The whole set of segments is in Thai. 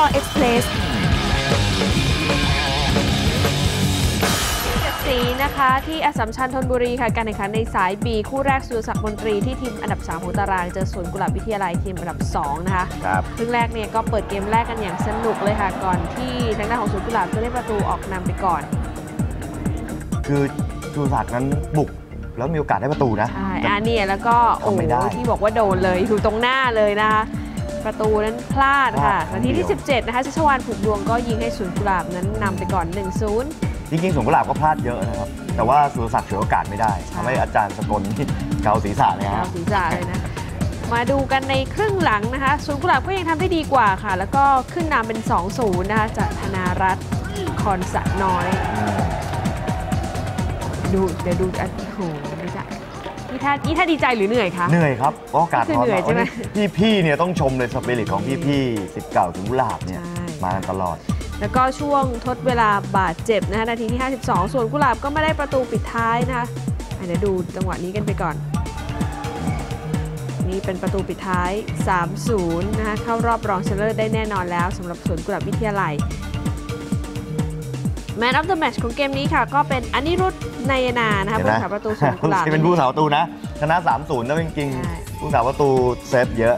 อเอ็กซ์เพรสสีนะคะที่อสสัมชัญธนบุรีค่ะการแข่งขันในสาย B คู่แรกสุรศักดิ์มนตรีที่ทีมอันดับ 3 ของตาราง เจอสวนกุหลาบวิทยาลัยทีมอันดับ 2 นะคะครับครึ่งแรกเนี่ยก็เปิดเกมแรกกันอย่างสนุกเลยค่ะก่อนที่ทางด้านของสวนกุหลาบจะได้ประตูออกนำไปก่อน คือสุรศักดิ์นั้นบุกแล้วมีโอกาสได้ประตูนะ ใช่อันเนี่ยแล้วก็โอ้ทำไม่ได้ที่บอกว่าโดนเลยอยู่ตรงหน้าเลยนะคะ ประตูนั้นพลาดค่ะพลาดนาทีที่คนเดียว17 นะคะชัชวานผูกดวงก็ยิงให้สวนกุหลาบนั้นนำไปก่อน 1-0 จริงๆสวนกุหลาบก็พลาดเยอะนะครับ แต่ว่าสุรศักดิ์ฉวยโอกาสไม่ได้ใช่ทำให้อาจารย์สกลนี่เกาศีรษะเลยดาฮะวศีรษะเลยนะ มาดูกันในครึ่งหลังนะคะสวนกุหลาบก็ยังทำได้ดีกว่าค่ะ แล้วก็ขึ้นนำเป็น 2-0 นะคะจากธนารัตน์คอนสะน้อยอืมดูเดี๋ยวดูอันโอ้โห ดีใจนี่ท่านี่ท่าดีใจหรือเหนื่อยคะ เหนื่อยครับเพราะโอกาสคือเหนื่อยใช่ไหม พี่พี่ๆเนี่ยต้องชมเลยสปิริตของพี่พี่ๆสิทธิ์เก่าสวนกุหลาบเนี่ยใช่มากันตลอด แล้วก็ช่วงทดเวลาบาดเจ็บนะคะนาทีที่ 52 ส่วนกุหลาบก็ไม่ได้ประตูปิดท้ายนะคะอะเดี๋ยวดูจังหวะนี้กันไปก่อน นี่เป็นประตูปิดท้าย 3-0 นะคะเข้ารอบรองชนะเลิศได้แน่นอนแล้วสำหรับสวนกุหลาบวิทยาลัย Man of the Match ของเกมนี้ค่ะ ก็เป็นอนิรุต นายนานะคะเห็นผู้ไหมรักษาประตูสวนกุหลาบที่เป็นผู้สาประตูนะชนะ3-0แล้วจริงใช่ๆผู้สาประตูเซฟเยอะ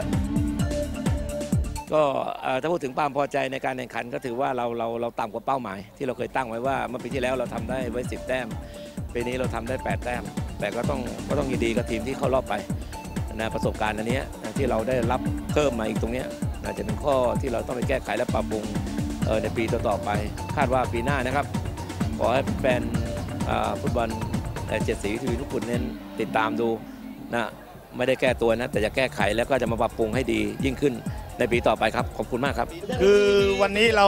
ก็เอ่อถ้าพูดถึงความพอใจในการแข่งขันก็ถือว่าเราเราเราต่ำกว่าเป้าหมาย ที่เราเคยตั้งไว้ว่าเมื่อปีที่แล้วเราทำได้ไว้ 10 แต้มปีนี้เราทำได้ 8 แต้ม แต่ก็ต้องก็ต้องยินดีกับทีมที่เข้ารอบไปนะประสบการณ์อันเนี้ยนะที่เราได้รับเพิ่มมาอีกตรงเนี้ยนะจะเป็นข้อที่เราต้องไปแก้ไขและปรับปรุงเอ่อในปีต่อๆไป คาดว่าปีหน้านะครับ ขอให้แฟนเอ่อ ฟุตบอลเอ่อเจ็ดสีทีวีทุกคนเน้นติดตามดูนะไม่ได้แก้ตัวนะ แต่จะแก้ไขแล้วก็จะมาปรับปรุงให้ดียิ่งขึ้นในปีต่อไปครับ ขอบคุณมากครับ คือวันนี้เรา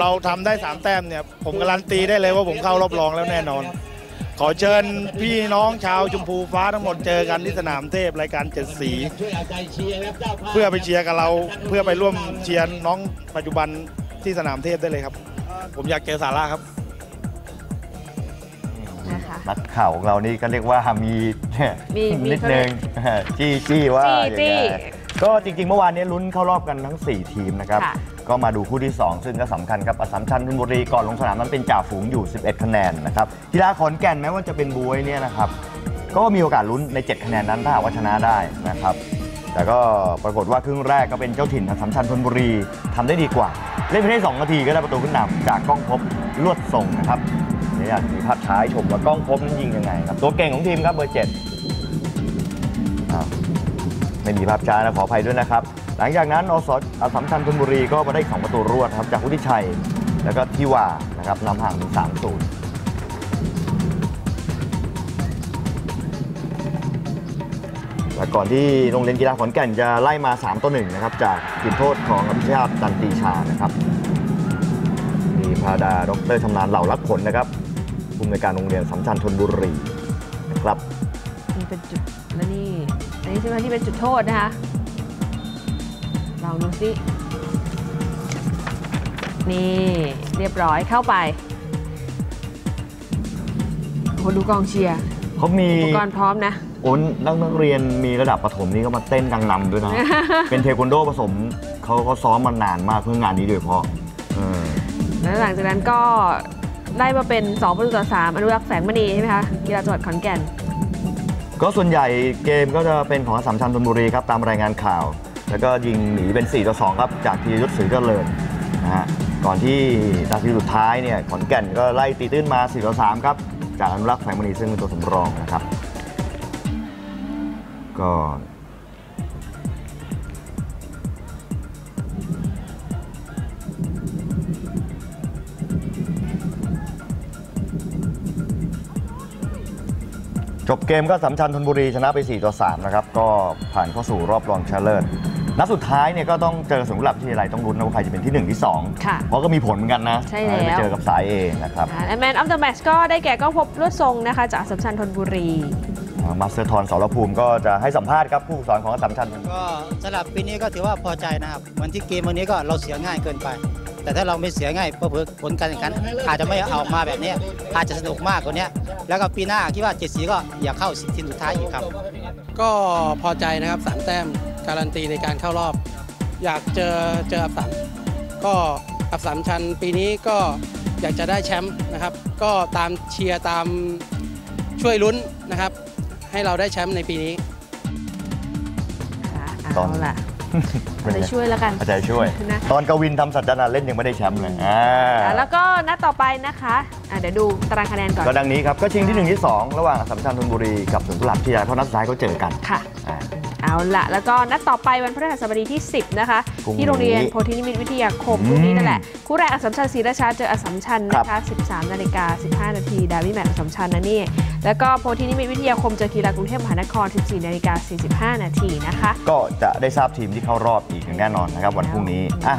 เราทำได้ 3 แต้มเนี่ย ผมการันตีได้เลยว่าผมเข้ารอบรองแล้วแน่นอน ขอเชิญพี่น้องชาวชมพูฟ้าทั้งหมดเจอกันที่สนามเทพรายการเจ็ดสี เพื่อไปเชียร์กับเราเพื่อไปร่วมเชียร์น้องปัจจุบันที่สนามเทพได้เลยครับ ผมอยากเจอสาระครับ นะคะ นักข่าวของเรานี่ก็เรียกว่ามีมีมี นิดนึงจี้จี้ว่าจี้อย่างจี้เงี้ยก็จริงๆ เมื่อวานนี้ลุ้นเข้ารอบกันทั้ง 4 ทีมนะครับ ค่ะ ก็มาดูคู่ที่ 2 ซึ่งก็สำคัญครับอสสัมชัญธนบุรีก่อนลงสนามนั้นเป็นจ่าฝูงอยู่ 11 คะแนนนะครับกีฬาขอนแก่นแม้ว่าจะเป็นบวยเนี่ยนะครับ ก็มีโอกาสลุ้นใน 7 คะแนนนั้นถ้าหากว่าชนะได้นะครับ แต่ก็ปรากฏว่าครึ่งแรกก็เป็นเจ้าถิ่นอสสัมชัญธนบุรีทำได้ดีกว่า เล่นไปได้2นาทีก็ได้ประตูขึ้นนำจากกล้องพบลวดส่งนะครับ นี่อยากมีภาพช้าให้ชมว่ากล้องพบนั้นยิงยังไงครับตัวเก่งของทีมครับเบอร์เจ็ดไม่มีภาพช้านะขออภัยด้วยนะครับ หลังจากนั้นอสอสัมชัญธนบุรีก็มาได้อีกสองประตูรวดครับจากวุฒิชัย แล้วก็ทิวานะครับนำห่างถึง3 0และก่อนที่โรงเรียนกีฬาขอนแก่นจะไล่มา 3ต่อ1นะครับจากจุดโทษของอภิชาติตันตีชานะครับ มีพาดาดรชำนาญเหล่ารักผลนะครับ ผู้อำนวยการโรงเรียนสัมชัญธนบุรีนะครับนี่เป็นจุดและนี่อันนี้ใช่ไหมที่เป็นจุดโทษนะคะลองดูสินี่เรียบร้อยเข้าไปโอ้โหดูกองเชียร์เขามีอุปกรณ์พร้อมนะโอนนักนักเรียนมีระดับประถมนี่ก็มาเต้นกังนำด้วยนะ เป็นเทควันโดผสมเขาเขาซ้อมมานานมากเพื่องานนี้โดยเฉพาะเออแล้วหลังจากนั้นก็ ได้มาเป็น2ประตูต่อ3อนุรักษ์แสงมณีใช่ไหมคะกีฬาจังหวัดขอนแก่น ก็ส่วนใหญ่เกมก็จะเป็นของอสสัมชัญธนบุรีครับตามรายงานข่าว แล้วก็ยิงหนีเป็น 4 ต่อ 2 ครับ จากธียุทธศรีเจริญนะฮะก่อนที่นาทีสุดท้ายเนี่ยขอนแก่นก็ไล่ตีตื้นมา 4 ต่อ 3 ครับ จากอนุรักษ์แสงมณีซึ่งเป็นตัวสำรองนะครับ ก็ จบเกมก็สำชัญธนบุรีชนะไป 4 ต่อ 3 นะครับ ก็ผ่านเข้าสู่รอบรองชนะเลิศนัดสุดท้ายเนี่ยก็ต้องเจอสงขลาวิทยาลัยต้องลุ้นนะว่าใครจะเป็นที่ 1 ที่2ค่ะเพราะก็มีผลเหมือนกันนะใช่แล้วไปเจอกับสายเองนะครับและแมนออฟเดอะแมตช์ก็ได้แก่ก้องพบลวดทรงนะคะ จากอัสสัมชัญธนบุรีมาสเตอร์ทอนสรภูมิก็จะให้สัมภาษณ์ครับผู้ฝึกสอนของอสสัมชัญก็สำหรับปีนี้ก็ถือว่าพอใจนะครับเหมือนที่เกมวันนี้ก็เราเสียง่ายเกินไป แต่ถ้าเราไม่เสียง่ายเพื่อผลการแข่งขันอาจจะไม่เอามาแบบนี้อาจจะสนุกมากกว่านี้แล้วก็ปีหน้าคิดว่าเจ็ดสีก็อย่าเข้าสิบทีมสุดท้ายอีกครับ ก็พอใจนะครับสามแต้มการันตีในการเข้ารอบ อยากเจอเจออับสัมก็อับสามชันปีนี้ก็อยากจะได้แชมป์นะครับ ก็ตามเชียร์ตามช่วยลุ้นนะครับ ให้เราได้แชมป์ในปีนี้ค่ะตอนเอาล่ะ เป็นไปไงช่วยแล้วกันอาจารย์ช่วย นะ ตอนกวินทำสัจจานาเล่นยังไม่ได้แชมป์เลยอ่าอะแล้วก็นัดต่อไปนะคะอะเดี๋ยวดูตารางคะแนนก่อนก็ดังนี้ครับก็ชิงที่1ที่2ระหว่างอัสสัมชัญธนบุรีกับสวนกุหลาบที่ยาเพราะนัดสุดท้ายเขาเจอกันค่ะ อ่า เอาละแล้วก็นัดต่อไปวันพฤหัสบดีที่ 10 นะคะพรุ่งนี้ที่โรงเรียนโพธินิมิตวิทยาคมอืมพรุ่งนี้นั่นแหละ คู่แรกอัสสัมชัญศรีราชาเจออัสสัมชัญนะครัคะบ13 นาฬิกา 15 นาทีดาวิแมตช์อัสสัมชัญนะนี่ แล้วก็โพธินิมิตวิทยาคมเจอกีฬากรุงเทพมหานคร 14 นาฬิกา 45 นาทีนะคะ ก็จะได้ทราบทีมที่เข้ารอบอีกอย่างแน่นอนนะครับวันพรุ่งนี้อะ